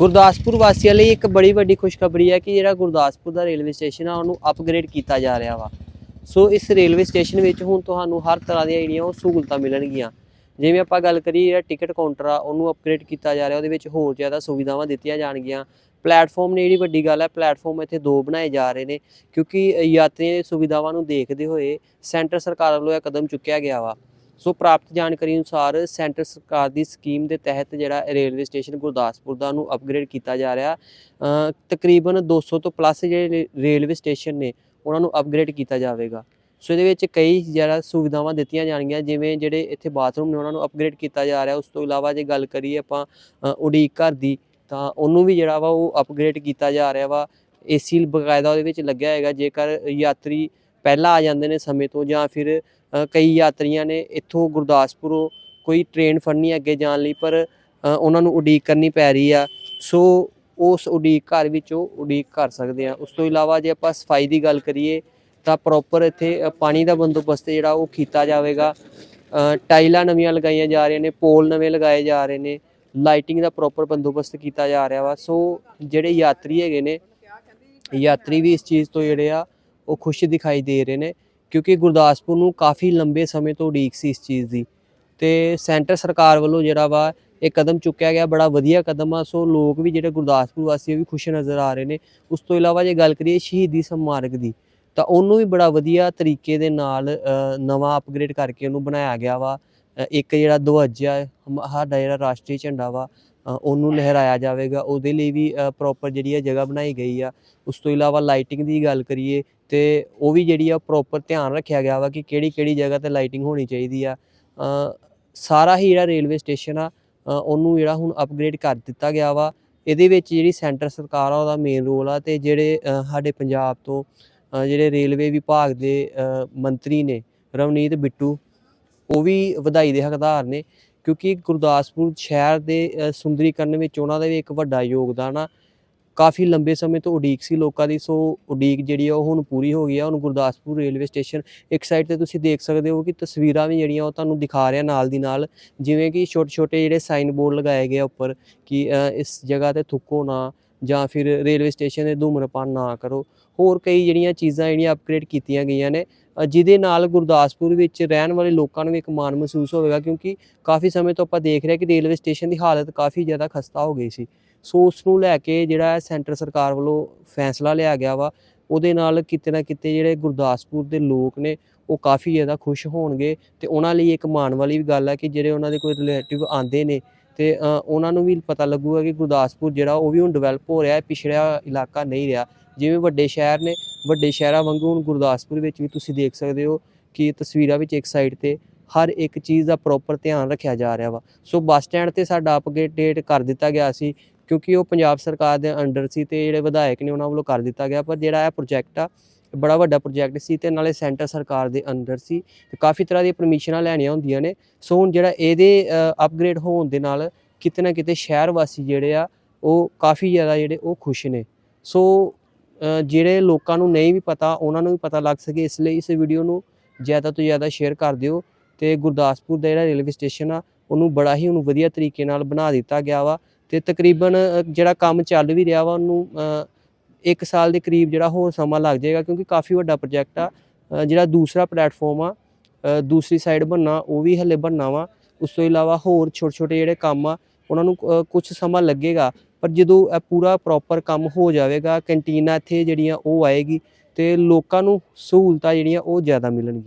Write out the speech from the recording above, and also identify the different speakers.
Speaker 1: ਗੁਰਦਾਸਪੁਰ ਵਾਸੀਆਂ ਲਈ ਇੱਕ ਬੜੀ ਵੱਡੀ ਖੁਸ਼ਖਬਰੀ ਹੈ ਕਿ ਜਿਹੜਾ ਗੁਰਦਾਸਪੁਰ ਦਾ ਰੇਲਵੇ ਸਟੇਸ਼ਨ ਆ, ਉਹਨੂੰ ਅਪਗ੍ਰੇਡ ਕੀਤਾ ਜਾ ਰਿਹਾ ਵਾ। ਸੋ ਇਸ ਰੇਲਵੇ ਸਟੇਸ਼ਨ ਵਿੱਚ ਹੁਣ ਤੁਹਾਨੂੰ ਹਰ ਤਰ੍ਹਾਂ ਦੀਆਂ ਜਿਹੜੀਆਂ ਉਹ ਸਹੂਲਤਾਂ ਮਿਲਣਗੀਆਂ। ਜਿਵੇਂ ਆਪਾਂ ਗੱਲ ਕਰੀਏ ਜਿਹੜਾ ਟਿਕਟ ਕਾਊਂਟਰ ਆ, ਉਹਨੂੰ ਅਪਗ੍ਰੇਡ ਕੀਤਾ ਜਾ ਰਿਹਾ, ਉਹਦੇ ਵਿੱਚ ਹੋਰ ਜ਼ਿਆਦਾ ਸੁਵਿਧਾਵਾਂ ਦਿੱਤੀਆਂ ਜਾਣਗੀਆਂ। ਪਲੇਟਫਾਰਮ ਨੇ ਜਿਹੜੀ ਵੱਡੀ ਗੱਲ ਹੈ ਪਲੇਟਫਾਰਮ ਇੱਥੇ ਦੋ ਬਣਾਏ ਜਾ ਰਹੇ ਨੇ, ਕਿਉਂਕਿ ਯਾਤਰੀਆਂ ਦੀ ਸੁਵਿਧਾਵਾਂ ਨੂੰ ਦੇਖਦੇ ਹੋਏ ਸੈਂਟਰ ਸਰਕਾਰ ਵੱਲੋਂ ਇਹ ਕਦਮ ਚੁੱਕਿਆ ਗਿਆ ਵਾ। ਸੋ ਪ੍ਰਾਪਤ ਜਾਣਕਾਰੀ ਅਨੁਸਾਰ ਸੈਂਟਰ ਸਰਕਾਰ ਦੀ ਸਕੀਮ ਦੇ ਤਹਿਤ ਜਿਹੜਾ ਰੇਲਵੇ ਸਟੇਸ਼ਨ ਗੁਰਦਾਸਪੁਰ ਦਾ ਨੂੰ ਅਪਗ੍ਰੇਡ ਕੀਤਾ ਜਾ ਰਿਹਾ ਅ, ਤਕਰੀਬਨ 200 ਤੋਂ ਪਲੱਸ ਜਿਹੜੇ ਰੇਲਵੇ ਸਟੇਸ਼ਨ ਨੇ ਉਹਨਾਂ ਨੂੰ ਅਪਗ੍ਰੇਡ ਕੀਤਾ ਜਾਵੇਗਾ। ਸੋ ਇਹਦੇ ਵਿੱਚ ਕਈ ਜਿਹੜਾ ਸੁਵਿਧਾਵਾਂ ਦਿੱਤੀਆਂ ਜਾਣਗੀਆਂ ਜਿਵੇਂ ਜਿਹੜੇ ਇੱਥੇ ਬਾਥਰੂਮ ਨੇ ਉਹਨਾਂ ਨੂੰ ਅਪਗ੍ਰੇਡ ਕੀਤਾ ਜਾ ਰਿਹਾ। ਉਸ ਤੋਂ ਇਲਾਵਾ ਜੇ ਗੱਲ ਕਰੀਏ ਆਪਾਂ ਉਡੀਕ ਘਰ ਦੀ ਤਾਂ ਉਹਨੂੰ ਵੀ ਜਿਹੜਾ ਵਾ ਉਹ ਅਪਗ੍ਰੇਡ ਕੀਤਾ ਜਾ ਰਿਹਾ ਵਾ। ਏਸੀ ਬਕਾਇਦਾ ਉਹਦੇ ਵਿੱਚ ਲੱਗਿਆ ਹੈਗਾ ਜੇਕਰ ਯਾਤਰੀ ਪਹਿਲਾਂ ਆ ਜਾਂਦੇ ਨੇ ਸਮੇਂ ਤੋਂ ਜਾਂ ਫਿਰ ਕਈ ਯਾਤਰੀਆਂ ਨੇ ਇੱਥੋਂ ਗੁਰਦਾਸਪੁਰੋਂ ਕੋਈ ਟ੍ਰੇਨ ਫੜਨੀ ਅੱਗੇ ਜਾਣ ਲਈ, ਪਰ ਉਹਨਾਂ ਨੂੰ ਉਡੀਕ ਕਰਨੀ ਪੈ ਰਹੀ ਆ। ਸੋ ਉਸ ਉਡੀਕ ਘਰ ਵਿੱਚ ਉਹ ਉਡੀਕ ਕਰ ਸਕਦੇ ਆ। ਉਸ ਤੋਂ ਇਲਾਵਾ ਜੇ ਆਪਾਂ ਸਫ਼ਾਈ ਦੀ ਗੱਲ ਕਰੀਏ, ਤਾਂ ਪ੍ਰੋਪਰ ਇੱਥੇ ਪਾਣੀ ਦਾ ਬੰਦੋਬਸਤ ਜਿਹੜਾ ਉਹ ਕੀਤਾ ਜਾਵੇਗਾ। ਟਾਈਲਾਂ ਨਵੀਆਂ ਲਗਾਈਆਂ ਜਾ ਰਹੀਆਂ ਨੇ, ਪੋਲ ਨਵੇਂ ਲਗਾਏ ਜਾ ਰਹੇ ਨੇ, ਲਾਈਟਿੰਗ ਦਾ ਪ੍ਰੋਪਰ ਬੰਦੋਬਸਤ ਕੀਤਾ ਜਾ ਰਿਹਾ ਵਾ। ਸੋ ਜਿਹੜੇ ਯਾਤਰੀ ਹੈਗੇ ਨੇ, ਯਾਤਰੀ ਵੀ ਇਸ ਚੀਜ਼ ਤੋਂ ਜਿਹੜੇ ਆ ਉਹ ਖੁਸ਼ ਦਿਖਾਈ ਦੇ ਰਹੇ ਨੇ, ਕਿਉਂਕਿ ਗੁਰਦਾਸਪੁਰ ਨੂੰ ਕਾਫੀ ਲੰਬੇ ਸਮੇਂ ਤੋਂ ਉਡੀਕ ਸੀ ਇਸ ਚੀਜ਼ ਦੀ। ਤੇ ਸੈਂਟਰ ਸਰਕਾਰ ਵੱਲੋਂ ਜਿਹੜਾ ਵਾ, ਇਹ ਕਦਮ ਚੁੱਕਿਆ ਗਿਆ, ਬੜਾ ਵਧੀਆ ਕਦਮ ਆ। ਸੋ ਲੋਕ ਵੀ ਜਿਹੜੇ ਗੁਰਦਾਸਪੁਰ ਵਾਸੀ ਵੀ ਖੁਸ਼ ਨਜ਼ਰ ਆ ਰਹੇ ਨੇ। ਉਸ ਤੋਂ ਇਲਾਵਾ ਜੇ ਗੱਲ ਕਰੀਏ ਸ਼ਹੀਦੀ ਸਮਾਰਕ ਦੀ, ਤਾਂ ਉਹਨੂੰ ਵੀ ਬੜਾ ਵਧੀਆ ਤਰੀਕੇ ਦੇ ਨਾਲ ਨਵਾਂ ਅਪਗ੍ਰੇਡ ਕਰਕੇ ਉਹਨੂੰ ਬਣਾਇਆ ਗਿਆ ਵਾ। ਇੱਕ ਜਿਹੜਾ ਧਵਜ ਆ ਸਾਡਾ ਜਿਹੜਾ ਰਾਸ਼ਟਰੀ ਝੰਡਾ ਵਾ ਉਹਨੂੰ ਲਹਿਰਾਇਆ ਜਾਵੇਗਾ, ਉਹਦੇ ਲਈ ਵੀ ਪ੍ਰੋਪਰ ਜਿਹੜੀ ਆ ਜਗ੍ਹਾ ਬਣਾਈ ਗਈ ਆ। ਉਸ ਤੋਂ ਇਲਾਵਾ ਲਾਈਟਿੰਗ ਦੀ ਗੱਲ ਕਰੀਏ ਤੇ ਉਹ ਵੀ ਜਿਹੜੀ ਆ ਪ੍ਰੋਪਰ ਧਿਆਨ ਰੱਖਿਆ ਗਿਆ ਵਾ ਕਿ ਕਿਹੜੀ ਕਿਹੜੀ ਜਗ੍ਹਾ ਤੇ ਲਾਈਟਿੰਗ ਹੋਣੀ ਚਾਹੀਦੀ ਆ। ਸਾਰਾ ਹੀ ਜਿਹੜਾ ਰੇਲਵੇ ਸਟੇਸ਼ਨ ਆ ਉਹਨੂੰ ਜਿਹੜਾ ਹੁਣ ਅਪਗ੍ਰੇਡ ਕਰ ਦਿੱਤਾ ਗਿਆ ਵਾ। ਇਹਦੇ ਵਿੱਚ ਜਿਹੜੀ ਸੈਂਟਰ ਸਰਕਾਰ ਆ, ਉਹਦਾ ਮੇਨ ਰੋਲ ਆ ਤੇ ਜਿਹੜੇ ਸਾਡੇ ਪੰਜਾਬ ਤੋਂ ਜਿਹੜੇ ਰੇਲਵੇ ਵਿਭਾਗ ਦੇ ਮੰਤਰੀ ਨੇ ਰਵਨੀਤ ਬਿੱਟੂ, ਉਹ ਵੀ ਵਧਾਈ ਦੇ ਹੱਕਦਾਰ ਨੇ। ਕਿਉਂਕਿ ਗੁਰਦਾਸਪੁਰ ਸ਼ਹਿਰ ਦੇ ਸੁੰਦਰੀਕਰਨ ਵਿੱਚ ਉਹਨਾਂ ਦਾ ਵੀ ਇੱਕ ਵੱਡਾ ਯੋਗਦਾਨ ਆ। ਕਾਫੀ ਲੰਬੇ ਸਮੇਂ ਤੋਂ ਉਡੀਕ ਸੀ ਲੋਕਾਂ ਦੀ, ਸੋ ਉਡੀਕ ਜਿਹੜੀ ਆ ਉਹ ਹੁਣ ਪੂਰੀ ਹੋ ਗਈ ਆ। ਹੁਣ ਗੁਰਦਾਸਪੁਰ ਰੇਲਵੇ ਸਟੇਸ਼ਨ ਇੱਕ ਸਾਈਡ ਤੇ ਤੁਸੀਂ ਦੇਖ ਸਕਦੇ ਹੋ ਕਿ ਤਸਵੀਰਾਂ ਵੀ ਜਿਹੜੀਆਂ ਉਹ ਤੁਹਾਨੂੰ ਦਿਖਾ ਰਿਹਾ ਨਾਲ ਦੀ ਨਾਲ। ਜਿਵੇਂ ਕਿ ਛੋਟੇ ਛੋਟੇ ਜਿਹੜੇ ਸਾਈਨ ਬੋਰਡ ਲਗਾਏ ਗਏ ਉੱਪਰ ਕਿ ਇਸ ਜਗ੍ਹਾ ਤੇ ਥੁੱਕੋ ਨਾ ਜਾਂ ਫਿਰ ਰੇਲਵੇ ਸਟੇਸ਼ਨ ਦੇ ਧੂਮਰਪਾਨ ਨਾ ਕਰੋ। ਹੋਰ ਕਈ ਜਿਹੜੀਆਂ ਚੀਜ਼ਾਂ ਜਿਹੜੀਆਂ ਅਪਗ੍ਰੇਡ ਕੀਤੀਆਂ ਗਈਆਂ ਨੇ ਜਿਹਦੇ ਨਾਲ ਗੁਰਦਾਸਪੁਰ ਵਿੱਚ ਰਹਿਣ ਵਾਲੇ ਲੋਕਾਂ ਨੂੰ ਇੱਕ ਮਾਣ ਮਹਿਸੂਸ ਹੋਵੇਗਾ, ਕਿਉਂਕਿ ਕਾਫੀ ਸਮੇਂ ਤੋਂ ਆਪਾਂ ਦੇਖ ਰਹੇ ਕਿ ਰੇਲਵੇ ਸਟੇਸ਼ਨ ਦੀ ਹਾਲਤ ਕਾਫੀ ਜ਼ਿਆਦਾ ਖਸਤਾ ਹੋ ਗਈ ਸੀ। ਸੋ ਉਸ ਨੂੰ ਲੈ ਕੇ ਜਿਹੜਾ ਸੈਂਟਰ ਸਰਕਾਰ ਵੱਲੋਂ ਫੈਸਲਾ ਲਿਆ ਗਿਆ ਵਾ, ਉਹਦੇ ਨਾਲ ਕਿਤੇ ਨਾ ਕਿਤੇ ਜਿਹੜੇ ਗੁਰਦਾਸਪੁਰ ਦੇ ਲੋਕ ਨੇ, ਉਹ ਕਾਫੀ ਜ਼ਿਆਦਾ ਖੁਸ਼ ਹੋਣਗੇ ਤੇ ਉਹਨਾਂ ਲਈ ਇੱਕ ਮਾਣ ਵਾਲੀ ਵੀ ਗੱਲ ਹੈ ਕਿ ਜਿਹੜੇ ਉਹਨਾਂ ਦੇ ਕੋਈ ਰਿਲੇਟਿਵ ਆਂਦੇ ਨੇ ਤੇ ਉਹਨਾਂ ਨੂੰ ਵੀ ਪਤਾ ਲੱਗੂਗਾ ਕਿ ਗੁਰਦਾਸਪੁਰ ਜਿਹੜਾ ਉਹ ਵੀ ਹੁਣ ਡਿਵੈਲਪ ਹੋ ਰਿਹਾ ਹੈ, ਪਿਛੜਿਆ ਇਲਾਕਾ ਨਹੀਂ ਰਿਹਾ। ਜਿਵੇਂ ਵੱਡੇ ਸ਼ਹਿਰ ਨੇ, ਵੱਡੇ ਸ਼ਹਿਰਾਂ ਵਾਂਗੂ ਹੁਣ ਗੁਰਦਾਸਪੁਰ ਵਿੱਚ ਵੀ ਤੁਸੀਂ ਦੇਖ ਸਕਦੇ ਹੋ ਕਿ ਤਸਵੀਰਾਂ ਵਿੱਚ ਇੱਕ ਸਾਈਡ ਤੇ ਹਰ ਇੱਕ ਚੀਜ਼ ਦਾ ਪ੍ਰੋਪਰ ਧਿਆਨ ਰੱਖਿਆ ਜਾ ਰਿਹਾ ਵਾ। ਸੋ ਬੱਸ ਸਟੈਂਡ ਤੇ ਸਾਡਾ ਅਪਡੇਟ ਕਰ ਦਿੱਤਾ ਗਿਆ ਸੀ, ਕਿਉਂਕਿ ਉਹ ਪੰਜਾਬ ਸਰਕਾਰ ਦੇ ਅੰਡਰ ਸੀ ਤੇ ਜਿਹੜੇ ਵਿਧਾਇਕ ਨੇ ਉਹਨਾਂ ਵੱਲੋਂ ਕਰ ਦਿੱਤਾ ਗਿਆ, ਪਰ ਜਿਹੜਾ ਇਹ ਪ੍ਰੋਜੈਕਟ ਆ ਬੜਾ ਵੱਡਾ ਪ੍ਰੋਜੈਕਟ ਸੀ ਤੇ ਨਾਲੇ ਸੈਂਟਰ ਸਰਕਾਰ ਦੇ ਅੰਦਰ ਸੀ ਤੇ ਕਾਫੀ ਤਰ੍ਹਾਂ ਦੀਆਂ ਪਰਮਿਸ਼ਨਾਂ ਲੈਣੀਆਂ ਹੁੰਦੀਆਂ ਨੇ। ਸੋ ਹੁਣ ਜਿਹੜਾ ਇਹਦੇ ਅਪਗ੍ਰੇਡ ਹੋਣ ਦੇ ਨਾਲ ਕਿਤੇ ਨਾ ਕਿਤੇ ਸ਼ਹਿਰ ਵਾਸੀ ਜਿਹੜੇ ਆ, ਉਹ ਕਾਫੀ ਜ਼ਿਆਦਾ ਜਿਹੜੇ ਉਹ ਖੁਸ਼ ਨੇ। ਸੋ ਜਿਹੜੇ ਲੋਕਾਂ ਨੂੰ ਨਹੀਂ ਵੀ ਪਤਾ, ਉਹਨਾਂ ਨੂੰ ਵੀ ਪਤਾ ਲੱਗ ਸਕੇ, ਇਸ ਲਈ ਇਸ ਵੀਡੀਓ ਨੂੰ ਜ਼ਿਆਦਾ ਤੋਂ ਜ਼ਿਆਦਾ ਸ਼ੇਅਰ ਕਰ ਦਿਓ ਤੇ ਗੁਰਦਾਸਪੁਰ ਦਾ ਜਿਹੜਾ ਰੇਲਵੇ ਸਟੇਸ਼ਨ ਆ, ਉਹਨੂੰ ਬੜਾ ਹੀ ਉਹਨੂੰ ਵਧੀਆ ਤਰੀਕੇ ਨਾਲ ਬਣਾ ਦਿੱਤਾ ਗਿਆ ਵਾ ਤੇ ਤਕਰੀਬਨ ਜਿਹੜਾ ਕੰਮ ਚੱਲ ਵੀ ਰਿਹਾ ਵਾ, ਉਹਨੂੰ ਅ, ਇੱਕ ਸਾਲ ਦੇ ਕਰੀਬ ਜਿਹੜਾ ਹੋਰ ਸਮਾਂ ਲੱਗ ਜਾਏਗਾ ਕਿਉਂਕਿ ਕਾਫੀ ਵੱਡਾ ਪ੍ਰੋਜੈਕਟ ਆ। ਜਿਹੜਾ ਦੂਸਰਾ ਪਲੇਟਫਾਰਮ ਆ ਦੂਸਰੀ ਸਾਈਡ ਬਣਨਾ ਉਹ ਵੀ ਹਲੇ ਬਣਨਾ ਵਾ। ਉਸ ਤੋਂ ਇਲਾਵਾ ਹੋਰ ਛੋਟੇ ਛੋਟੇ ਜਿਹੜੇ ਕੰਮ ਆ ਉਹਨਾਂ ਨੂੰ ਕੁਝ ਸਮਾਂ ਲੱਗੇਗਾ। ਪਰ ਜਦੋਂ ਇਹ ਪੂਰਾ ਪ੍ਰੋਪਰ ਕੰਮ ਹੋ ਜਾਵੇਗਾ ਕੰਟੀਨਾ ਇੱਥੇ ਜਿਹੜੀਆਂ ਉਹ ਆਏਗੀ ਤੇ ਲੋਕਾਂ ਨੂੰ ਸਹੂਲਤਾਂ ਜਿਹੜੀਆਂ ਉਹ ਜ਼ਿਆਦਾ ਮਿਲਣਗੀਆਂ।